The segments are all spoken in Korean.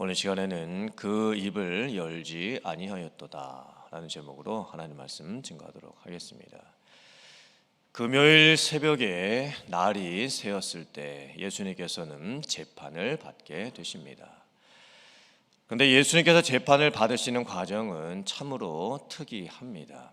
오늘 시간에는 그 입을 열지 아니하였도다라는 제목으로 하나님 말씀 증거하도록 하겠습니다. 금요일 새벽에 날이 새었을 때 예수님께서는 재판을 받게 되십니다. 근데 예수님께서 재판을 받으시는 과정은 참으로 특이합니다.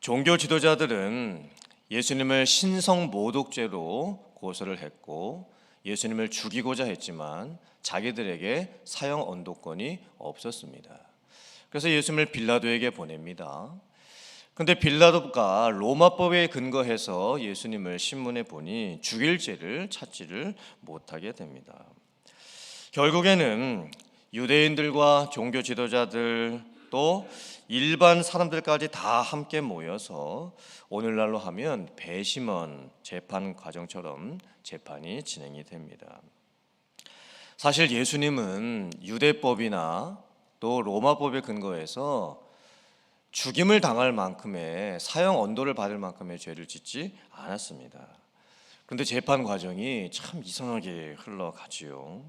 종교 지도자들은 예수님을 신성 모독죄로 고소를 했고 예수님을 죽이고자 했지만 자기들에게 사형 언도권이 없었습니다. 그래서 예수님을 빌라도에게 보냅니다. 근데 빌라도가 로마법에 근거해서 예수님을 신문에 보니 죽일 죄를 찾지를 못하게 됩니다. 결국에는 유대인들과 종교 지도자들 또 일반 사람들까지 다 함께 모여서 오늘날로 하면 배심원 재판 과정처럼 재판이 진행이 됩니다. 사실 예수님은 유대법이나 또 로마법에 근거해서 죽임을 당할 만큼의 사형 언도를 받을 만큼의 죄를 짓지 않았습니다. 그런데 재판 과정이 참 이상하게 흘러가지요.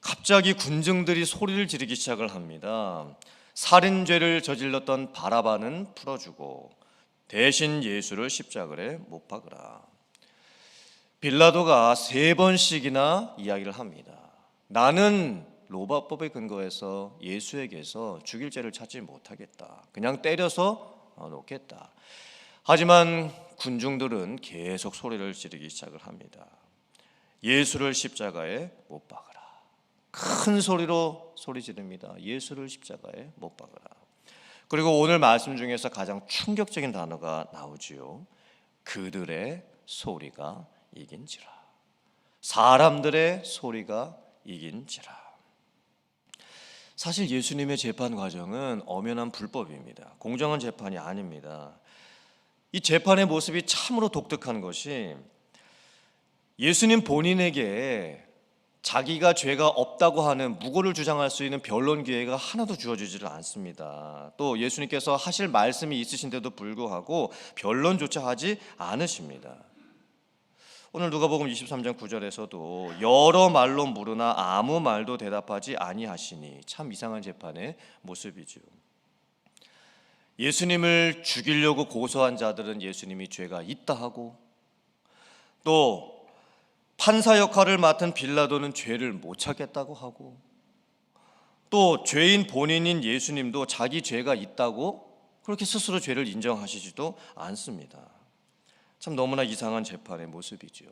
갑자기 군중들이 소리를 지르기 시작을 합니다. 살인죄를 저질렀던 바라바는 풀어주고 대신 예수를 십자가에 못 박으라. 빌라도가 세 번씩이나 이야기를 합니다. 나는 로마법에 근거해서 예수에게서 죽일 죄를 찾지 못하겠다. 그냥 때려서 어, 놓겠다. 하지만 군중들은 계속 소리를 지르기 시작을 합니다. 예수를 십자가에 못 박으라. 큰 소리로 소리 지릅니다. 예수를 십자가에 못 박으라. 그리고 오늘 말씀 중에서 가장 충격적인 단어가 나오지요. 그들의 소리가 이긴지라. 사람들의 소리가 이긴지라. 사실 예수님의 재판 과정은 엄연한 불법입니다. 공정한 재판이 아닙니다. 이 재판의 모습이 참으로 독특한 것이 예수님 본인에게 자기가 죄가 없다고 하는 무고를 주장할 수 있는 변론 기회가 하나도 주어지지를 않습니다. 또 예수님께서 하실 말씀이 있으신데도 불구하고 변론조차 하지 않으십니다. 오늘 누가복음 23장 9절에서도 여러 말로 물으나 아무 말도 대답하지 아니하시니 참 이상한 재판의 모습이죠. 예수님을 죽이려고 고소한 자들은 예수님이 죄가 있다 하고 또 판사 역할을 맡은 빌라도는 죄를 못 찾겠다고 하고 또 죄인 본인인 예수님도 자기 죄가 있다고 그렇게 스스로 죄를 인정하시지도 않습니다. 참 너무나 이상한 재판의 모습이죠.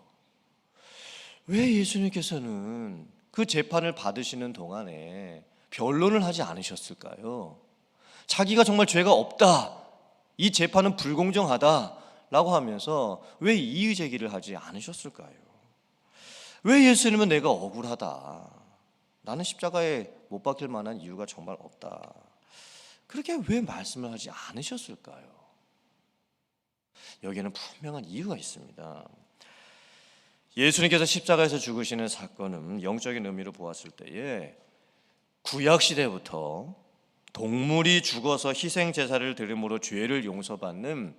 왜 예수님께서는 그 재판을 받으시는 동안에 변론을 하지 않으셨을까요? 자기가 정말 죄가 없다. 이 재판은 불공정하다 라고 하면서 왜 이의 제기를 하지 않으셨을까요? 왜 예수님은 내가 억울하다. 나는 십자가에 못 박힐 만한 이유가 정말 없다. 그렇게 왜 말씀을 하지 않으셨을까요? 여기에는 분명한 이유가 있습니다. 예수님께서 십자가에서 죽으시는 사건은 영적인 의미로 보았을 때에 구약 시대부터 동물이 죽어서 희생 제사를 드림으로 죄를 용서받는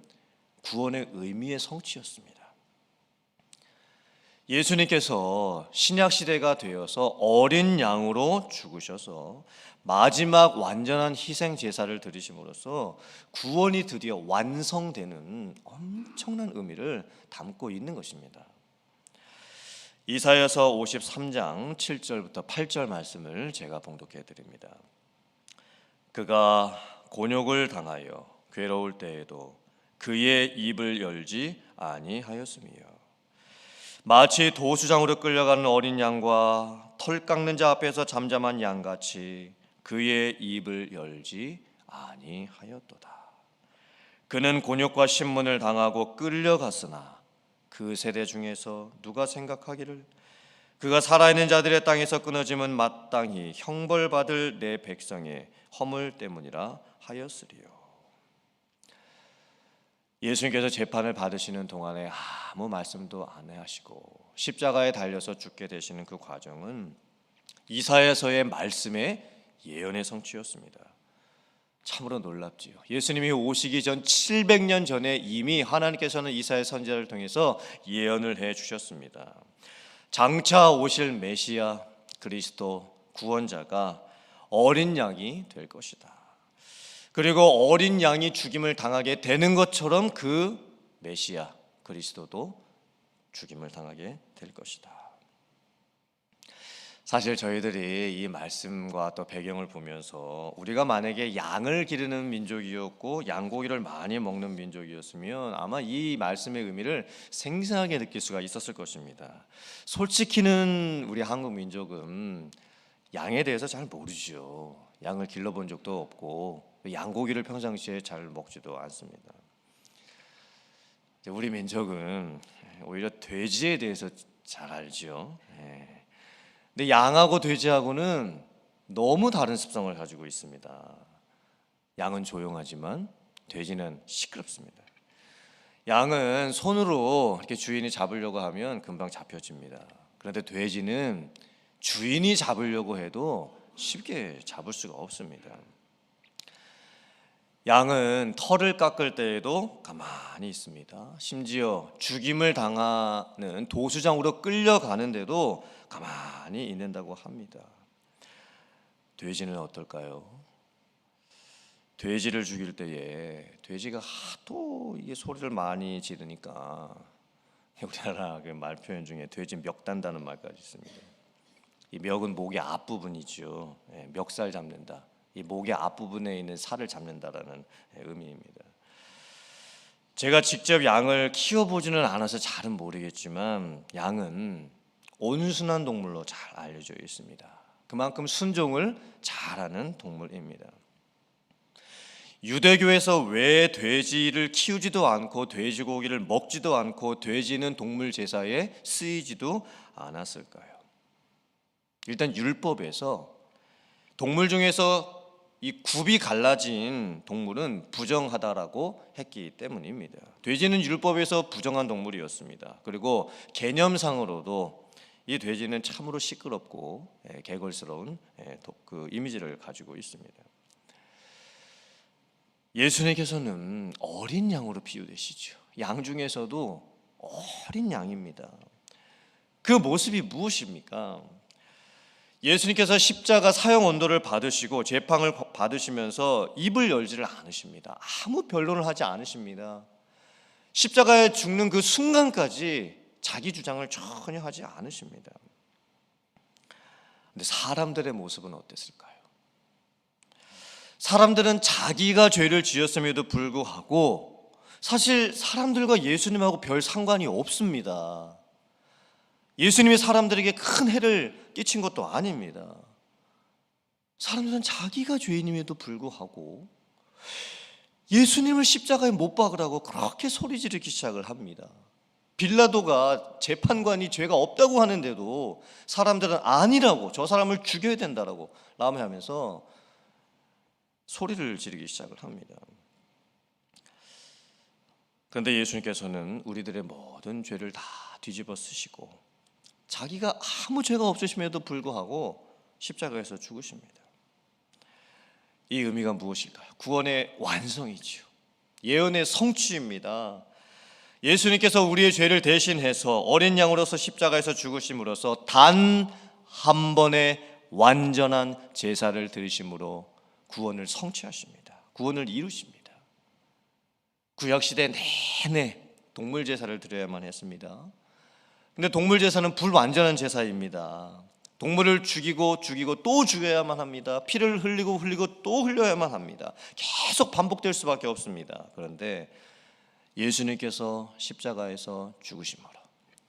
구원의 의미의 성취였습니다. 예수님께서 신약 시대가 되어서 어린 양으로 죽으셔서 마지막 완전한 희생 제사를 드리심으로써 구원이 드디어 완성되는 엄청난 의미를 담고 있는 것입니다. 이사야서 53장 7절부터 8절 말씀을 제가 봉독해 드립니다. 그가 곤욕을 당하여 괴로울 때에도 그의 입을 열지 아니하였으며 마치 도수장으로 끌려가는 어린 양과 털 깎는 자 앞에서 잠잠한 양같이 그의 입을 열지 아니하였도다. 그는 곤욕과 신문을 당하고 끌려갔으나 그 세대 중에서 누가 생각하기를 그가 살아있는 자들의 땅에서 끊어짐은 마땅히 형벌받을 내 백성의 허물 때문이라 하였으리요. 예수님께서 재판을 받으시는 동안에 아무 말씀도 안 하시고 십자가에 달려서 죽게 되시는 그 과정은 이사야서의 말씀의 예언의 성취였습니다. 참으로 놀랍지요. 예수님이 오시기 전 700년 전에 이미 하나님께서는 이사야 선지자를 통해서 예언을 해 주셨습니다. 장차 오실 메시아 그리스도 구원자가 어린 양이 될 것이다. 그리고 어린 양이 죽임을 당하게 되는 것처럼 그 메시아 그리스도도 죽임을 당하게 될 것이다. 사실 저희들이 이 말씀과 또 배경을 보면서 우리가 만약에 양을 기르는 민족이었고 양고기를 많이 먹는 민족이었으면 아마 이 말씀의 의미를 생생하게 느낄 수가 있었을 것입니다. 솔직히는 우리 한국 민족은 양에 대해서 잘 모르죠. 양을 길러본 적도 없고 양고기를 평상시에 잘 먹지도 않습니다. 우리 민족은 오히려 돼지에 대해서 잘 알죠. 예. 근데 양하고 돼지하고는 너무 다른 습성을 가지고 있습니다. 양은 조용하지만 돼지는 시끄럽습니다. 양은 손으로 이렇게 주인이 잡으려고 하면 금방 잡혀집니다. 그런데 돼지는 주인이 잡으려고 해도 쉽게 잡을 수가 없습니다. 양은 털을 깎을 때에도 가만히 있습니다. 심지어 죽임을 당하는 도수장으로 끌려가는데도 가만히 있는다고 합니다. 돼지는 어떨까요? 돼지를 죽일 때에 돼지가 하도 이게 소리를 많이 지르니까 우리나라 그 말 표현 중에 돼지 멱단다는 말까지 있습니다. 이 멱은 목의 앞부분이죠. 예, 멱살 잡는다. 이 목의 앞부분에 있는 살을 잡는다라는 예, 의미입니다. 제가 직접 양을 키워보지는 않아서 잘은 모르겠지만 양은 온순한 동물로 잘 알려져 있습니다. 그만큼 순종을 잘하는 동물입니다. 유대교에서 왜 돼지를 키우지도 않고 돼지고기를 먹지도 않고 돼지는 동물 제사에 쓰이지도 않았을까요? 일단 율법에서 동물 중에서 이 굽이 갈라진 동물은 부정하다라고 했기 때문입니다. 돼지는 율법에서 부정한 동물이었습니다. 그리고 개념상으로도 이 돼지는 참으로 시끄럽고 예, 개걸스러운 예, 그 이미지를 가지고 있습니다. 예수님께서는 어린 양으로 비유되시죠. 양 중에서도 어린 양입니다. 그 모습이 무엇입니까? 예수님께서 십자가 사형 언도를 받으시고 재판을 받으시면서 입을 열지를 않으십니다. 아무 변론을 하지 않으십니다. 십자가에 죽는 그 순간까지 자기 주장을 전혀 하지 않으십니다. 근데 사람들의 모습은 어땠을까요? 사람들은 자기가 죄를 지었음에도 불구하고 사실 사람들과 예수님하고 별 상관이 없습니다. 예수님이 사람들에게 큰 해를 끼친 것도 아닙니다. 사람들은 자기가 죄인임에도 불구하고 예수님을 십자가에 못 박으라고 그렇게 소리 지르기 시작을 합니다. 빌라도가 재판관이 죄가 없다고 하는데도 사람들은 아니라고 저 사람을 죽여야 된다라고 라면하면서 소리를 지르기 시작을 합니다. 그런데 예수님께서는 우리들의 모든 죄를 다 뒤집어 쓰시고 자기가 아무 죄가 없으심에도 불구하고 십자가에서 죽으십니다. 이 의미가 무엇일까요? 구원의 완성이지요. 예언의 성취입니다. 예수님께서 우리의 죄를 대신해서 어린 양으로서 십자가에서 죽으심으로써 단 한 번의 완전한 제사를 드리심으로 구원을 성취하십니다. 구원을 이루십니다. 구약 시대 내내 동물 제사를 드려야만 했습니다. 근데 동물 제사는 불완전한 제사입니다. 동물을 죽이고 죽이고 또 죽여야만 합니다. 피를 흘리고 흘리고 또 흘려야만 합니다. 계속 반복될 수밖에 없습니다. 그런데 예수님께서 십자가에서 죽으심으로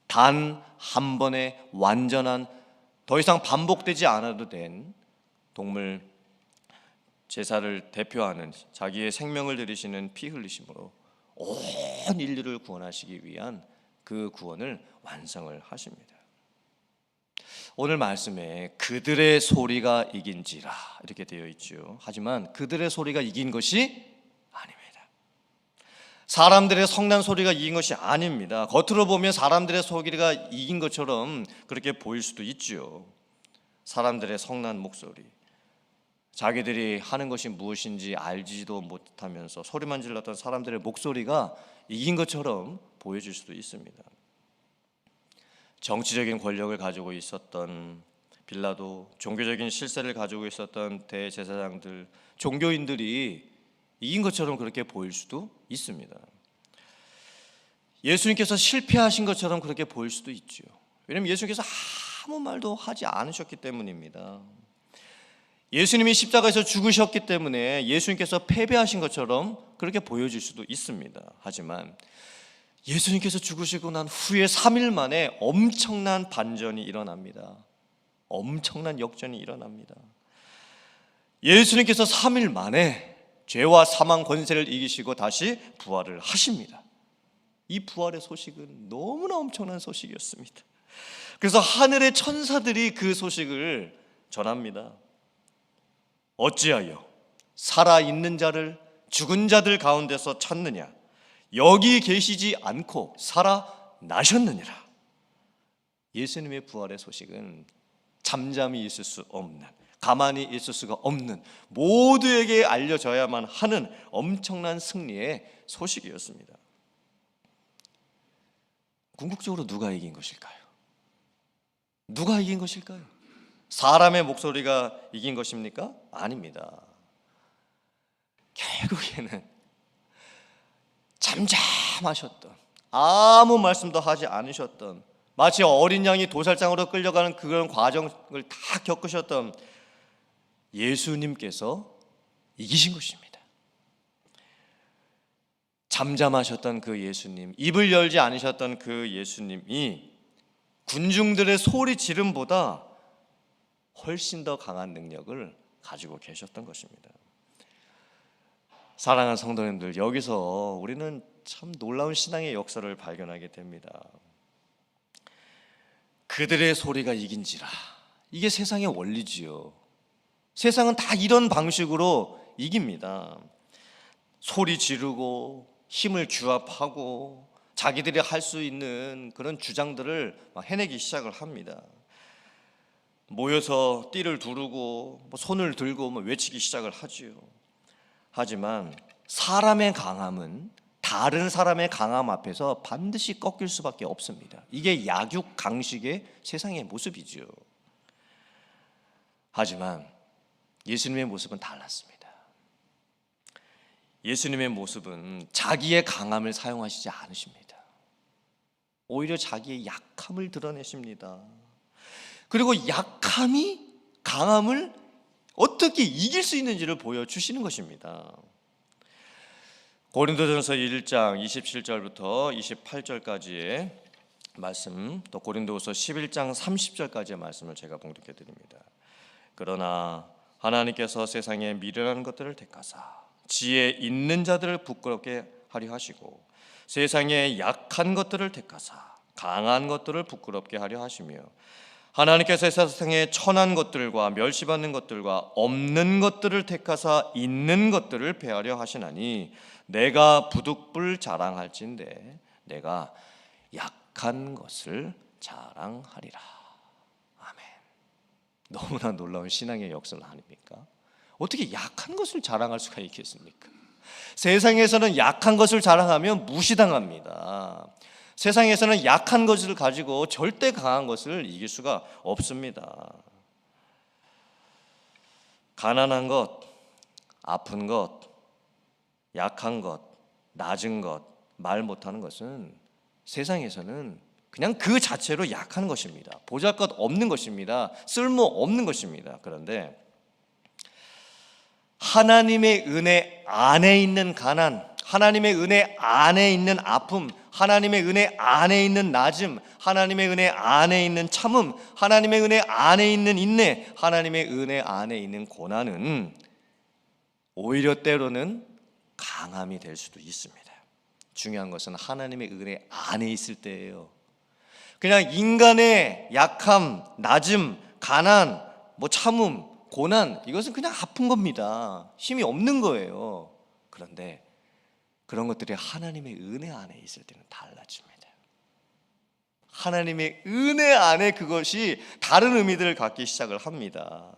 단 한 번의 완전한 더 이상 반복되지 않아도 된 동물 제사를 대표하는 자기의 생명을 들이시는 피 흘리심으로 온 인류를 구원하시기 위한 그 구원을 완성을 하십니다. 오늘 말씀에 그들의 소리가 이긴지라 이렇게 되어 있죠. 하지만 그들의 소리가 이긴 것이 사람들의 성난 소리가 이긴 것이 아닙니다. 겉으로 보면 사람들의 소리가 이긴 것처럼 그렇게 보일 수도 있죠. 사람들의 성난 목소리. 자기들이 하는 것이 무엇인지 알지도 못하면서 소리만 질렀던 사람들의 목소리가 이긴 것처럼 보여질 수도 있습니다. 정치적인 권력을 가지고 있었던 빌라도 종교적인 실세를 가지고 있었던 대제사장들, 종교인들이 이긴 것처럼 그렇게 보일 수도 있습니다. 예수님께서 실패하신 것처럼 그렇게 보일 수도 있죠. 왜냐하면 예수님께서 아무 말도 하지 않으셨기 때문입니다. 예수님이 십자가에서 죽으셨기 때문에 예수님께서 패배하신 것처럼 그렇게 보여질 수도 있습니다. 하지만 예수님께서 죽으시고 난 후에 3일 만에 엄청난 반전이 일어납니다. 엄청난 역전이 일어납니다. 예수님께서 3일 만에 죄와 사망 권세를 이기시고 다시 부활을 하십니다. 이 부활의 소식은 너무나 엄청난 소식이었습니다. 그래서 하늘의 천사들이 그 소식을 전합니다. 어찌하여 살아 있는 자를 죽은 자들 가운데서 찾느냐? 여기 계시지 않고 살아 나셨느니라. 예수님의 부활의 소식은 잠잠히 있을 수 없는 가만히 있을 수가 없는 모두에게 알려져야만 하는 엄청난 승리의 소식이었습니다. 궁극적으로 누가 이긴 것일까요? 누가 이긴 것일까요? 사람의 목소리가 이긴 것입니까? 아닙니다. 결국에는 잠잠하셨던 아무 말씀도 하지 않으셨던 마치 어린 양이 도살장으로 끌려가는 그런 과정을 다 겪으셨던 예수님께서 이기신 것입니다. 잠잠하셨던 그 예수님, 입을 열지 않으셨던 그 예수님이 군중들의 소리 지름보다 훨씬 더 강한 능력을 가지고 계셨던 것입니다. 사랑하는 성도님들, 여기서 우리는 참 놀라운 신앙의 역사를 발견하게 됩니다. 그들의 소리가 이긴지라. 이게 세상의 원리지요. 세상은 다 이런 방식으로 이깁니다. 소리 지르고 힘을 규합하고 자기들이 할 수 있는 그런 주장들을 막 해내기 시작을 합니다. 모여서 띠를 두르고 뭐 손을 들고 뭐 외치기 시작을 하지요. 하지만 사람의 강함은 다른 사람의 강함 앞에서 반드시 꺾일 수밖에 없습니다. 이게 약육 강식의 세상의 모습이죠. 하지만 예수님의 모습은 달랐습니다. 예수님의 모습은 자기의 강함을 사용하시지 않으십니다. 오히려 자기의 약함을 드러내십니다. 그리고 약함이 강함을 어떻게 이길 수 있는지를 보여주시는 것입니다. 고린도전서 1장 27절부터 28절까지의 말씀, 또 고린도후서 11장 30절까지의 말씀을 제가 봉독해 드립니다. 그러나 하나님께서 세상에 미련한 것들을 택하사 지혜 있는 자들을 부끄럽게 하려 하시고 세상에 약한 것들을 택하사 강한 것들을 부끄럽게 하려 하시며 하나님께서 세상에 천한 것들과 멸시받는 것들과 없는 것들을 택하사 있는 것들을 배하려 하시나니 내가 부득불 자랑할진대 내가 약한 것을 자랑하리라. 아멘. 너무나 놀라운 신앙의 역설 아닙니까? 어떻게 약한 것을 자랑할 수가 있겠습니까? 세상에서는 약한 것을 자랑하면 무시당합니다. 세상에서는 약한 것을 가지고 절대 강한 것을 이길 수가 없습니다. 가난한 것, 아픈 것, 약한 것, 낮은 것, 말 못하는 것은 세상에서는 그냥 그 자체로 약한 것입니다. 보잘 것 없는 것입니다. 쓸모 없는 것입니다. 그런데 하나님의 은혜 안에 있는 가난, 하나님의 은혜 안에 있는 아픔, 하나님의 은혜 안에 있는 낮음, 하나님의 은혜 안에 있는 참음, 하나님의 은혜 안에 있는 인내, 하나님의 은혜 안에 있는 고난은 오히려 때로는 강함이 될 수도 있습니다. 중요한 것은 하나님의 은혜 안에 있을 때예요. 그냥 인간의 약함, 낮음, 가난, 뭐 참음, 고난 이것은 그냥 아픈 겁니다. 힘이 없는 거예요. 그런데 그런 것들이 하나님의 은혜 안에 있을 때는 달라집니다. 하나님의 은혜 안에 그것이 다른 의미들을 갖기 시작을 합니다.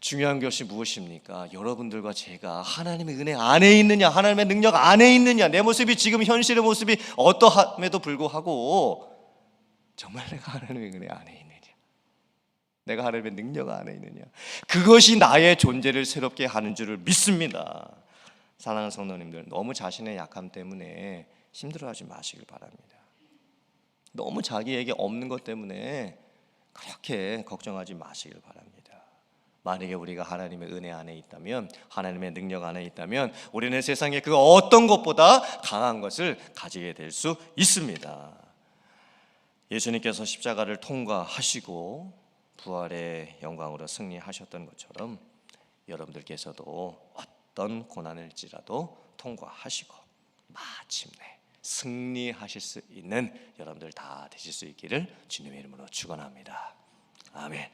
중요한 것이 무엇입니까? 여러분들과 제가 하나님의 은혜 안에 있느냐, 하나님의 능력 안에 있느냐, 내 모습이 지금 현실의 모습이 어떠함에도 불구하고 정말 내가 하나님의 은혜 안에 있느냐, 내가 하나님의 능력 안에 있느냐. 그것이 나의 존재를 새롭게 하는 줄을 믿습니다. 사랑하는 성도님들, 너무 자신의 약함 때문에 힘들어하지 마시길 바랍니다. 너무 자기에게 없는 것 때문에 그렇게 걱정하지 마시길 바랍니다. 만약에 우리가 하나님의 은혜 안에 있다면, 하나님의 능력 안에 있다면, 우리는 세상에 그 어떤 것보다 강한 것을 가지게 될 수 있습니다. 예수님께서 십자가를 통과하시고 부활의 영광으로 승리하셨던 것처럼 여러분들께서도 어떤 고난일지라도 통과하시고 마침내 승리하실 수 있는 여러분들 다 되실 수 있기를 주님의 이름으로 축원합니다. 아멘.